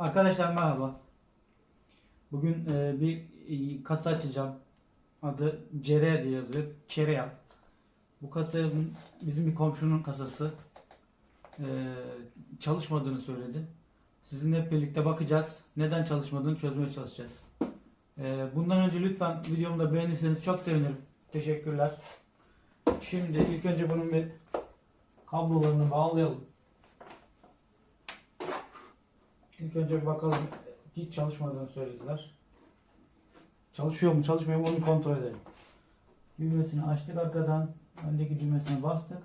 Arkadaşlar merhaba. Bugün e, bir e, kasa açacağım. Adı Cerea diye yazılıyor. Cerea. Bu kasa bizim bir komşunun kasası. E, çalışmadığını söyledi. Sizinle hep birlikte bakacağız. Neden çalışmadığını çözmeye çalışacağız. E, bundan önce lütfen videomu da beğenirseniz çok sevinirim. Teşekkürler. Şimdi ilk önce bunun bir kablolarını bağlayalım. İlk önce bir bakalım. Hiç çalışmadığını söylediler. Çalışıyor mu çalışmıyor mu onu kontrol edelim. Düğmesini açtık arkadan. Öndeki düğmesine bastık.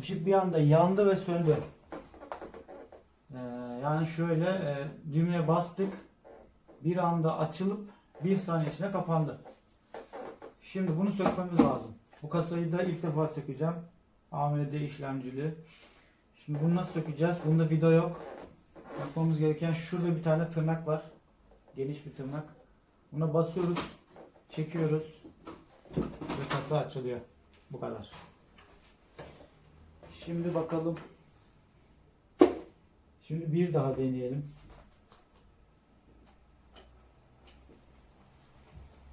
Işık bir anda yandı ve söndü. Ee, yani şöyle e, düğmeye bastık. Bir anda açılıp bir saniye içinde kapandı. Şimdi bunu sökmemiz lazım. Bu kasayı da ilk defa sökeceğim. AMD işlemcili. Şimdi bunu nasıl sökeceğiz? Bunda vida yok. Yapmamız gereken şurada bir tane tırnak var. Geniş bir tırnak. Buna basıyoruz. Çekiyoruz. Ve kasa açılıyor. Bu kadar. Şimdi bakalım. Şimdi bir daha deneyelim.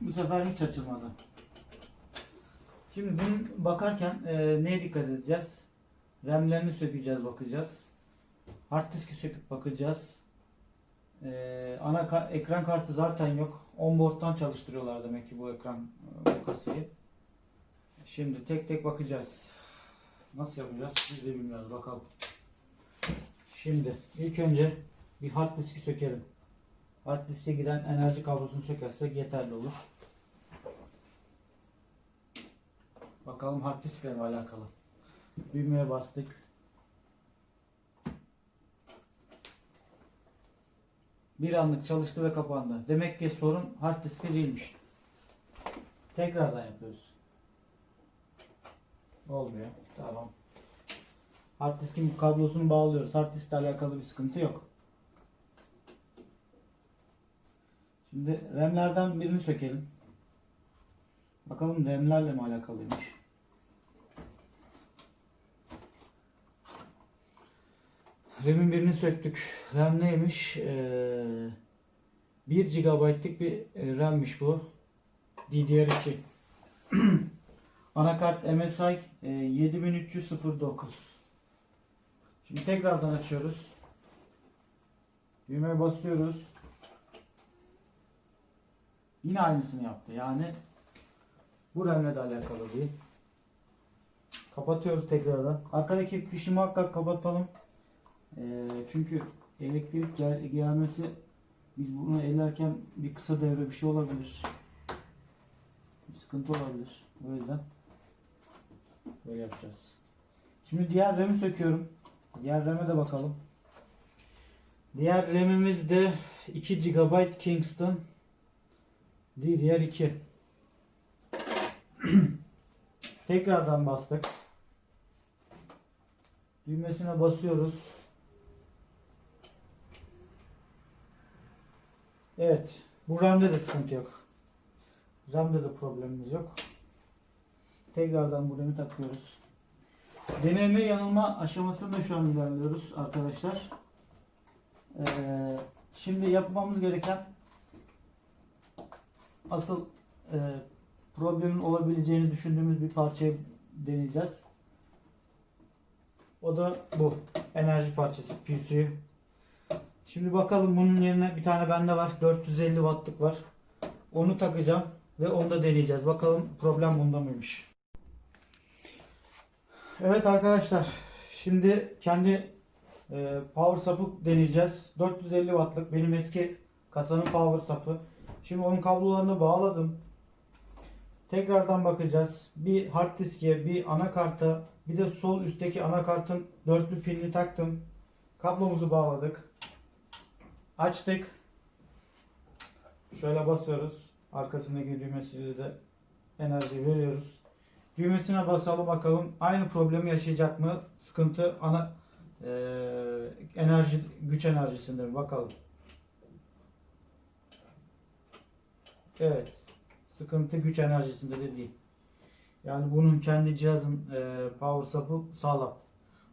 Bu sefer hiç açılmadı. Şimdi bunu bakarken e, neye dikkat edeceğiz? RAM'lerini sökeceğiz, bakacağız. Hard diski söküp bakacağız. Ee, ana ka- ekran kartı zaten yok. Onboard'dan çalıştırıyorlar demek ki bu ekran e, bu kasayı. Şimdi tek tek bakacağız. Nasıl yapacağız? Biz de bilmiyoruz. Bakalım. Şimdi ilk önce bir hard diski sökelim. Hard diske giden enerji kablosunu sökersek yeterli olur. Bakalım hard diskle mi alakalı. Düğmeye bastık. Bir anlık çalıştı ve kapandı. Demek ki sorun hard diskte değilmiş. Tekrardan yapıyoruz. Olmuyor. Tamam. Hard diskin kablosunu bağlıyoruz. Hard diskle alakalı bir sıkıntı yok. Şimdi RAM'lerden birini sökelim. Bakalım RAM'lerle mi alakalıymış. RAM'in birini söktük. RAM neymiş? Ee, 1 GB'lık bir e, RAM'miş bu. DDR2. Anakart MSI e, 7309. Şimdi tekrardan açıyoruz. Düğmeye basıyoruz. Yine aynısını yaptı. Yani bu RAM'le de alakalı değil. Kapatıyoruz tekrardan. Arkadaki fişi muhakkak kapatalım. Ee, çünkü elektrik gel- gelmesi biz bunu ellerken bir kısa devre bir şey olabilir. Bir sıkıntı olabilir. O yüzden böyle yapacağız. Şimdi diğer RAM'i söküyorum. Diğer RAM'e de bakalım. Diğer RAM'imiz de 2 GB Kingston DDR2. Tekrardan bastık. Düğmesine basıyoruz. Evet. Bu RAM'de de sıkıntı yok. RAM'de de problemimiz yok. Tekrardan bu RAM'i takıyoruz. Deneme yanılma aşamasında şu an ilerliyoruz arkadaşlar. Ee, şimdi yapmamız gereken asıl e, problemin olabileceğini düşündüğümüz bir parçayı deneyeceğiz. O da bu. Enerji parçası. PCU. Şimdi bakalım bunun yerine bir tane bende var. 450 wattlık var. Onu takacağım ve onu da deneyeceğiz. Bakalım problem bunda mıymış. Evet arkadaşlar. Şimdi kendi e, power supp'ı deneyeceğiz. 450 wattlık benim eski kasanın power supp'ı. Şimdi onun kablolarını bağladım. Tekrardan bakacağız. Bir hard diske, bir anakarta, bir de sol üstteki anakartın dörtlü pilini taktım. Kablomuzu bağladık. Açtık. Şöyle basıyoruz. Arkasındaki düğmesiyle de enerji veriyoruz. Düğmesine basalım bakalım. Aynı problemi yaşayacak mı? Sıkıntı ana eee, enerji güç enerjisinde mi? Bakalım. Evet. Sıkıntı güç enerjisinde de değil. Yani bunun kendi cihazın eee power supp'ı sağlam.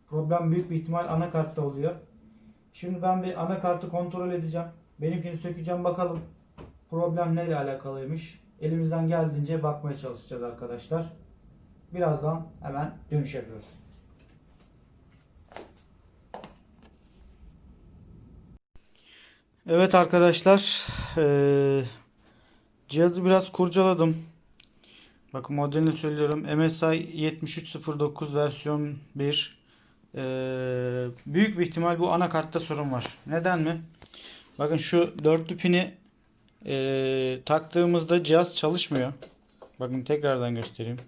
Problem büyük bir ihtimal anakartta oluyor. Şimdi ben bir anakartı kontrol edeceğim. Benimkini sökeceğim bakalım. Problem neyle alakalıymış. Elimizden geldiğince bakmaya çalışacağız arkadaşlar. Birazdan hemen dönüş yapıyoruz. Evet arkadaşlar. eee, cihazı biraz kurcaladım. Bakın modelini söylüyorum. MSI 7309 versiyon 1. Eee, büyük bir ihtimal bu anakartta sorun var. Neden mi? Bakın şu dörtlü pini eee, taktığımızda cihaz çalışmıyor. Bakın tekrardan göstereyim.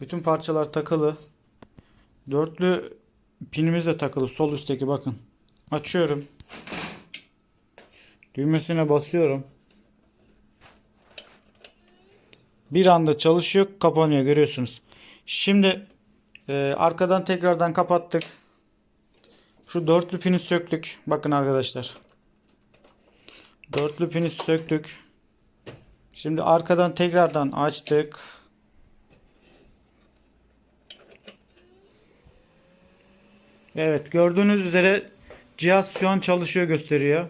Bütün parçalar takılı. Dörtlü pinimiz de takılı. Sol üstteki bakın. Açıyorum. Düğmesine basıyorum. Bir anda çalışıyor, kapanıyor görüyorsunuz. Şimdi e, arkadan tekrardan kapattık. Şu dörtlü pini söktük. Bakın arkadaşlar. Dörtlü pini söktük. Şimdi arkadan tekrardan açtık. Evet gördüğünüz üzere cihaz şu an çalışıyor gösteriyor.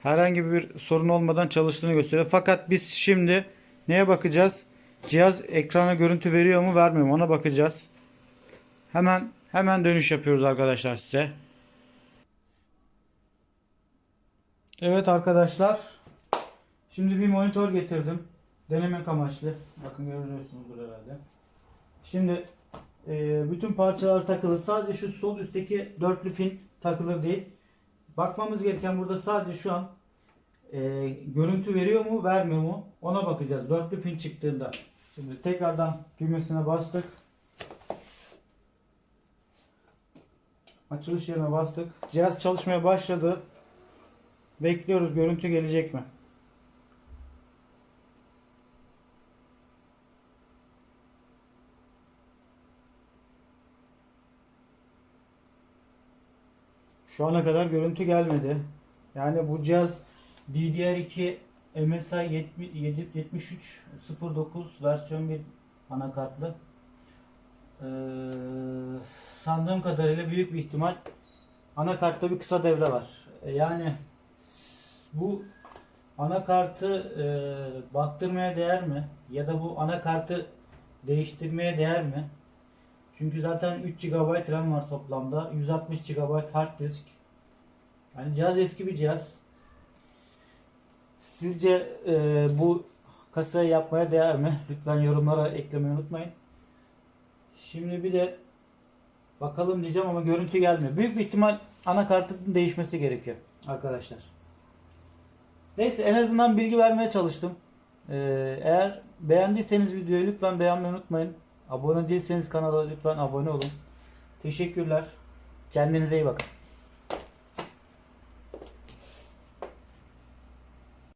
Herhangi bir sorun olmadan çalıştığını gösteriyor. Fakat biz şimdi neye bakacağız? Cihaz ekrana görüntü veriyor mu vermiyor mu ona bakacağız. Hemen hemen dönüş yapıyoruz arkadaşlar size. Evet arkadaşlar. Şimdi bir monitör getirdim. Denemek amaçlı. Bakın görüyorsunuzdur herhalde. Şimdi e, bütün parçalar takılı. Sadece şu sol üstteki dörtlü pin takılı değil. Bakmamız gereken burada sadece şu an e, görüntü veriyor mu vermiyor mu ona bakacağız. Dörtlü pin çıktığında. Şimdi tekrardan düğmesine bastık. Açılış yerine bastık. Cihaz çalışmaya başladı. Bekliyoruz görüntü gelecek mi? Şu ana kadar görüntü gelmedi. Yani bu cihaz DDR2 MSI 70 7309 versiyon 1 anakartlı. Ee, sandığım kadarıyla büyük bir ihtimal anakartta bir kısa devre var. E, Yani bu anakartı e, baktırmaya değer mi? Ya da bu anakartı değiştirmeye değer mi? Çünkü zaten 3 GB RAM var toplamda. 160 GB hard disk. Yani cihaz eski bir cihaz. Sizce e, bu kasayı yapmaya değer mi? Lütfen yorumlara eklemeyi unutmayın. Şimdi bir de bakalım diyeceğim ama görüntü gelmiyor. Büyük bir ihtimal anakartın değişmesi gerekiyor arkadaşlar. Neyse en azından bilgi vermeye çalıştım. Ee, eğer beğendiyseniz videoyu lütfen beğenmeyi unutmayın. Abone değilseniz kanala lütfen abone olun. Teşekkürler. Kendinize iyi bakın.